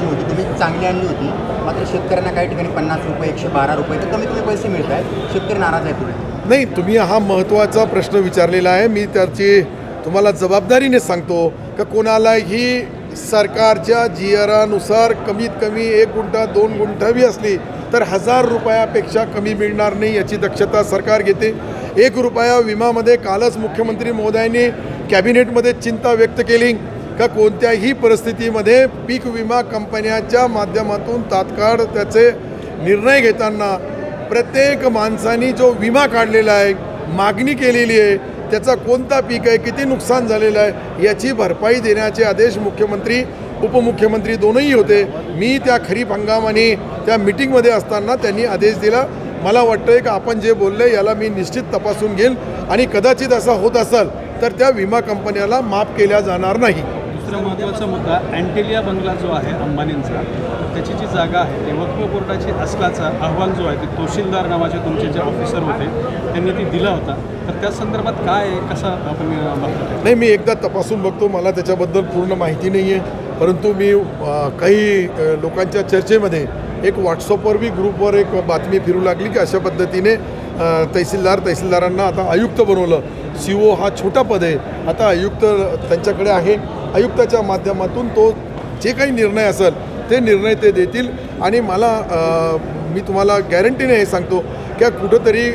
जी होती. तुम्ही चांगली आणली होती. मात्र शेतकऱ्यांना काही ठिकाणी पन्नास रुपये एकशे बारा रुपये तर कमी कमी पैसे मिळत आहेत. शेतकरी नाराज आहे पुढे. नाही तुम्ही हा महत्त्वाचा प्रश्न विचारलेला आहे. मी त्याची तुम्हाला जबाबदारीने सांगतो का कोणालाही सरकारच्या जी आरानुसार कमीत कमी एक गुंठा दोन गुंठा बी असली तर हजार रुपयापेक्षा कमी मिळणार नाही याची दक्षता सरकार घेते. एक रुपया विमामध्ये कालच मुख्यमंत्री महोदयांनी कॅबिनेटमध्ये चिंता व्यक्त केली. का कोणत्याही परिस्थितीमध्ये पीक विमा कंपन्याच्या माध्यमातून तात्काळ त्याचे निर्णय घेताना प्रत्येक माणसानी जो विमा काढलेला आहे मागणी केलेली आहे त्याचा कोणता पीक आहे किती नुकसान झालेलं आहे याची भरपाई देण्याचे आदेश मुख्यमंत्री उपमुख्यमंत्री दोनही होते. मी त्या खरीप हंगामाने त्या मिटिंगमध्ये असताना त्यांनी आदेश दिला. मला वाटतं की आपण जे बोलले याला मी निश्चित तपासून घेईल आणि कदाचित असा होत असेल तर त्या विमा कंपन्याला माफ केल्या जाणार नाही. दुसरा महत्त्वाचा मुद्दा अँटेलिया बंगला जो आहे अंबानींचा त्याची जी जागा आहे ते वक्फ बोर्डाची असल्याचा अहवाल जो आहे ते तहसीलदार नावाचे तुमचे जे ऑफिसर होते त्यांनी ती दिला होता. तर त्या संदर्भात काय आहे कसा आपण नाही मी एकदा तपासून बघतो मला त्याच्याबद्दल पूर्ण माहिती नाही आहे परंतु मी काही लोकांच्या चर्चेमध्ये एक व्हॉट्सअपवर बी ग्रुपवर एक बातमी फिरू लागली की अशा पद्धतीने तहसीलदार तहसीलदारांना आता आयुक्त बनवलं. सी ओ हा छोटा पद आहे. आता आयुक्त त्यांच्याकडे आहे. आयुक्ताच्या माध्यमातून तो जे काही निर्णय असेल ते निर्णय ते देतील. आणि मला मी तुम्हाला गॅरंटीने हे सांगतो की कुठंतरी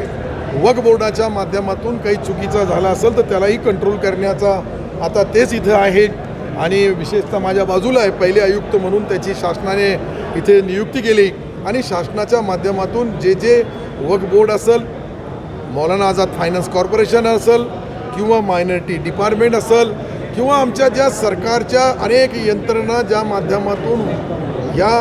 वक बोर्डाच्या माध्यमातून काही चुकीचा झाला असेल तर त्यालाही कंट्रोल करण्याचा आता तेच इथं आहे. आणि विशेषतः माझ्या बाजूला आहे पहिले आयुक्त म्हणून त्याची शासनाने इथे नियुक्ती केली. आणि शासनाच्या माध्यमातून जे जे वक बोर्ड असेल मौलाना आझाद फायनान्स कॉर्पोरेशन असेल किंवा मायनॉरिटी डिपार्टमेंट असेल किंवा आमच्या ज्या सरकारच्या अनेक यंत्रणा ज्या माध्यमातून या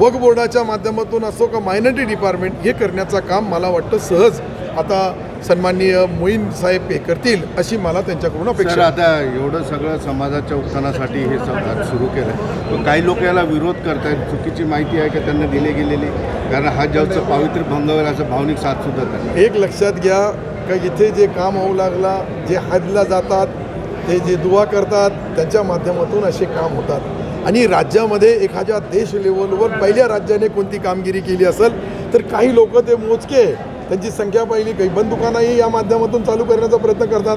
वक बोर्डाच्या माध्यमातून असो का मायनॉरिटी डिपार्टमेंट हे करण्याचं काम मला वाटतं सहज आता सन्माननीय मोईन साहेब हे करतील अशी मला त्यांच्याकडून अपेक्षा आहे. आता एवढं सगळं समाजाच्या उत्थानासाठी हे सुरू केलं पण काही लोक याला विरोध करतायत. चुकीची माहिती आहे का त्यांना दिली गेलेली? कारण हा जगचं पावित्र्य भंगवेल असं भावनिक साथ सुद्धा त्यांना एक लक्षात घ्या का इथे जे काम होऊ लागला जे हजला जातात ते जे दुवा करतात त्यांच्या माध्यमातून असे काम होतात. आणि राज्यामध्ये एखाद्या देश लेवलवर पहिल्या राज्याने कोणती कामगिरी केली असेल तर काही लोक ते मोजके. त्यांची संख्या पाहिली काही बंद दुकानंही या माध्यमातून चालू करण्याचा प्रयत्न करतात.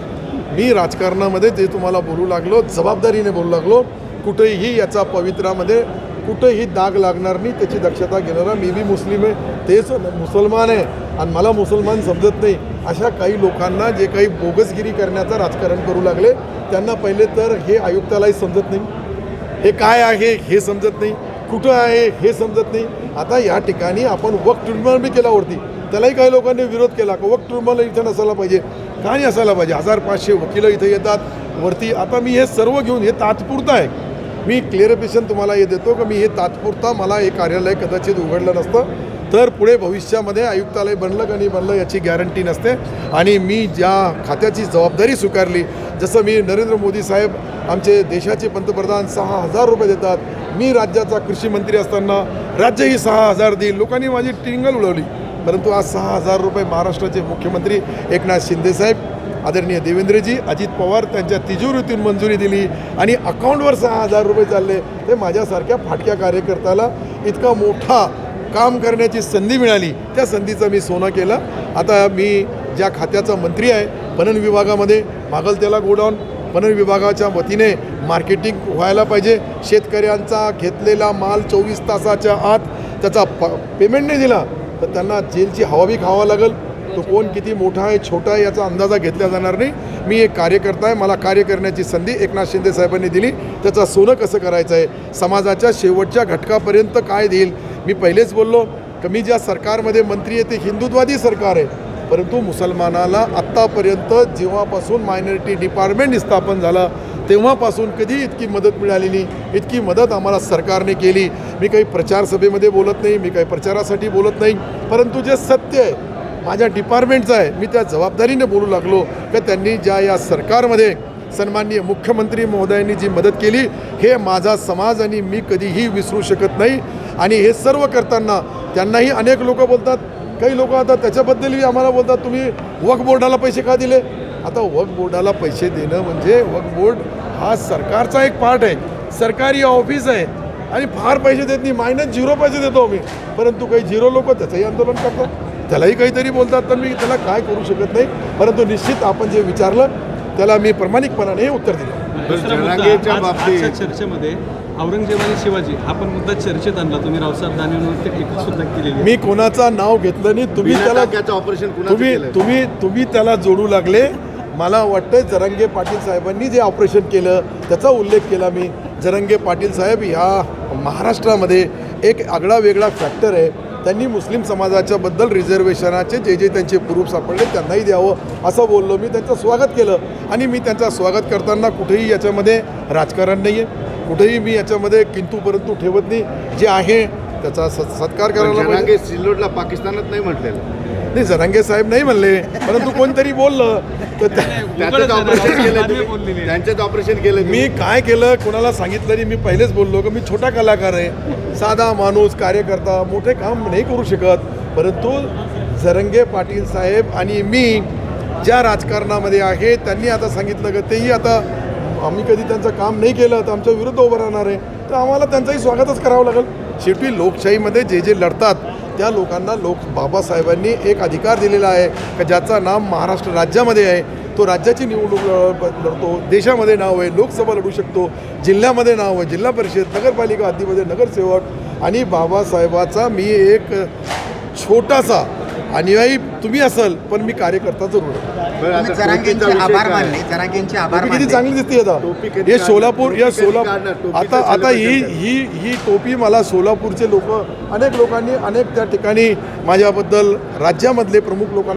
मी राजकारणामध्ये जे तुम्हाला बोलू लागलो जबाबदारीने बोलू लागलो कुठेही याचा पवित्रामध्ये कुठेही दाग लागणार नाही त्याची दक्षता घेणारा मी बी मुस्लिम आहे तेच मुसलमान आहे. आणि मला मुसलमान समजत नाही. अशा काही लोकांना जे काही बोगसगिरी करण्याचं राजकारण करू लागले त्यांना पहिले तर हे आयुक्तालाही समजत नाही. हे काय आहे हे समजत नाही. कुठं आहे हे समजत नाही. आता या ठिकाणी आपण वक ट्रिब्युनल बी केला वरती. त्यालाही काही लोकांनी विरोध केला. का वक ट्रिब्युनल इथं नसायला पाहिजे? का नाही असायला पाहिजे? हजार पाचशे वकीलं इथं येतात. वरती आता मी हे सर्व घेऊन हे तात्पुरतं आहे. मी क्लिअरिफिकेशन तुम्हाला हे देतो की मी हे तात्पुरता मला हे कार्यालय कदाचित उघडलं नसतं. तर पुढे भविष्यामध्ये आयुक्तालय बनलं का नाही बनलं याची गॅरंटी नसते. आणि मी ज्या खात्याची जबाबदारी स्वीकारली जसं मी नरेंद्र मोदी साहेब आमचे देशाचे पंतप्रधान सहा हजार रुपये देतात मी राज्याचा कृषी मंत्री असताना राज्यही सहा हजार देईल. लोकांनी माझी टिंगल उडवली. परंतु आज सहा हजार रुपये महाराष्ट्राचे मुख्यमंत्री एकनाथ शिंदेसाहेब आदरणीय देवेंद्रजी अजित पवार त्यांच्या तिजोरीतून मंजुरी दिली आणि अकाउंटवर सहा हजार रुपये चालले. ते माझ्यासारख्या फाटक्या कार्यकर्त्याला इतका मोठा काम करण्याची संधी मिळाली. त्या संधीचं मी सोनं केलं. आता मी ज्या खात्याचा मंत्री आहे पणन विभागामध्ये मागल त्याला गोडाऊन पणन विभागाच्या वतीने मार्केटिंग व्हायला पाहिजे. शेतकऱ्यांचा घेतलेला माल चोवीस तासाच्या आत त्याचा प पेमेंट नाही दिला. तर त्यांना जेलची हवा बी खावा लागेल. तो कोण किती मोठा आहे छोटा आहे याचा अंदाजा घेतला जाणार नाही. मी एक कार्यकर्ता आहे मला कार्य करण्याची संधी एकनाथ शिंदे साहेबांनी दिली. त्याचा सोनं कसं करायचं आहे समाजाच्या शेवटच्या घटकापर्यंत काय देईल? मी पहिलेच बोललो की मी ज्या सरकारमध्ये मंत्री आहे ते हिंदुत्वादी सरकार आहे. परंतु मुसलमानाला आत्तापर्यंत जेव्हापासून मायनॉरिटी डिपार्टमेंट स्थापन झालं तेव्हापासून कधी इतकी मदत मिळालेली इतकी मदत आम्हाला सरकारने केली. मी काही प्रचार सभेमध्ये बोलत नाही मी काही प्रचारासाठी बोलत नाही. परंतु जे सत्य आहे माझ्या डिपार्टमेंटचं आहे. मी त्या जबाबदारीने बोलू लागलो की त्यांनी ज्या या सरकारमध्ये सन्माननीय मुख्यमंत्री महोदयांनी जी मदत केली हे माझा समाज आणि मी कधीही विसरू शकत नाही. आणि हे सर्व करताना त्यांनाही अनेक लोक बोलतात. काही लोक आता त्याच्याबद्दलही आम्हाला बोलतात तुम्ही वक बोर्डाला पैसे का दिले? आता वक बोर्डाला पैसे देणं म्हणजे वक बोर्ड हा सरकारचा एक पार्ट आहे. सरकारी ऑफिस आहे. आणि फार पैसे देत नाही. मायनस झिरो पैसे देतो आम्ही. परंतु काही झिरो लोक त्याचंही आंदोलन करतात. त्यालाही काहीतरी बोलतात तर मी त्याला काय करू शकत नाही. परंतु निश्चित आपण जे विचारलं त्याला मी प्रामाणिकपणाने हे उत्तर दिलं. चर्चेमध्ये औरंगजेब आणि शिवाजी हा पण मुद्दा चर्चेत आणला. तुम्ही रावसाहेब दानवेंवरती टीका सुद्धा केलेली. मी कोणाचं नाव घेतलं नाही. तुम्ही त्याला ऑपरेशन कुणाचं तुम्ही? तुम्ही तुम्ही त्याला जोडू लागले. मला वाटतं जरंगे पाटील साहेबांनी जे ऑपरेशन केलं त्याचा उल्लेख केला मी. जरंगे पाटील साहेब ह्या महाराष्ट्रामध्ये एक आगळा वेगळा फॅक्टर आहे. त्यांनी मुस्लिम समाजाच्या बद्दल रिझर्वेशनाचे जे जे त्यांचे प्रूफ सापडले त्यांनाही द्यावं असं बोललो. मी त्यांचं स्वागत केलं आणि मी त्यांचं स्वागत करताना कुठेही याच्यामध्ये राजकारण नाही आहे कुठेही मी याच्यामध्ये किंतू परंतु ठेवत नाही. जे आहे त्याचा स- सत्कार करायला सिल्लोडला पाकिस्तानात नाही म्हटलेलं. नाही जरांगे साहेब नाही म्हणले परंतु कोणतरी बोललं. तर त्याचंच ऑपरेशन केलं. त्यांचंच ऑपरेशन केलं मी. काय केलं? कोणाला सांगितलं नाही. मी पहिलेच बोललो की मी छोटा कलाकार आहे. साधा माणूस कार्यकर्ता मोठे काम नाही करू शकत. परंतु जरंगे पाटील साहेब आणि मी ज्या राजकारणामध्ये आहे त्यांनी आता सांगितलं की तेही आता आम्ही कधी त्यांचं काम नाही केलं तर आमच्या विरुद्ध उभं राहणार आहे. तर आम्हाला त्यांचंही स्वागतच करावं लागेल. शेवटी लोकशाहीमध्ये जे जे लढतात त्या लोकांना लोक बाबासाहेबांनी एक अधिकार दिलेला आहे का ज्याचं नाव महाराष्ट्र राज्यामध्ये आहे. तो राज्याची निवडणूक लढतो देशामध्ये नाव आहे लोकसभा लढू शकतो जिल्ह्यामध्ये नाव आहे जिल्हा परिषद नगरपालिका हद्दीमध्ये नगरसेवक आणि बाबासाहेबाचा मी एक छोटासा अनुयायी तुम्ही असाल पण मी कार्यकर्ता जरूर बरं, आता तुम्ही जरांगेंचे टोपीचा विषय आभार काय? मानले जरांगेंचे आभार टोपी किती मानले चांगली दिसते आता टोपी कधी हे काढणार? सोलापूर या टोपी कधी सोलापूर आता आता ही ही ही टोपी मला सोलापूरचे लोक अनेक लोकांनी अनेक त्या ठिकाणी माझ्याबद्दल राज्यामधले प्रमुख लोकांना